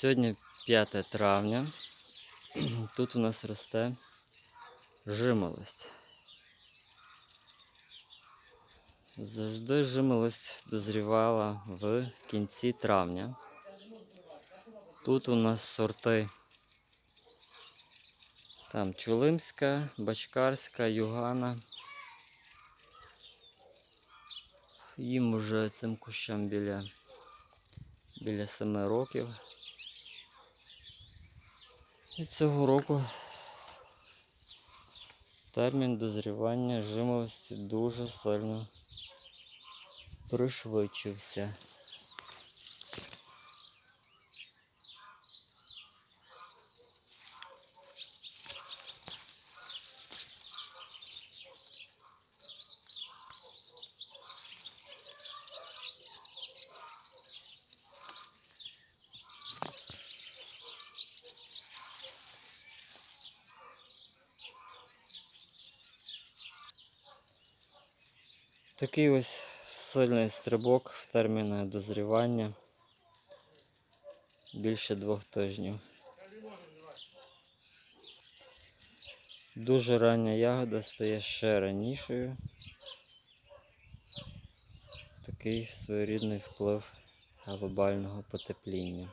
Сьогодні 5 травня. Тут у нас росте жимолость. Завжди жимолость дозрівала в кінці травня. Тут у нас сорти там Чулимська, Бачкарська, Югана. Їм уже цим кущам біля, біля 7 років. І цього року термін дозрівання жимолості дуже сильно пришвидшився. Такий ось сильний стрибок в терміни дозрівання. Більше двох тижнів. Дуже рання ягода стає ще ранішою. Такий своєрідний вплив глобального потепління.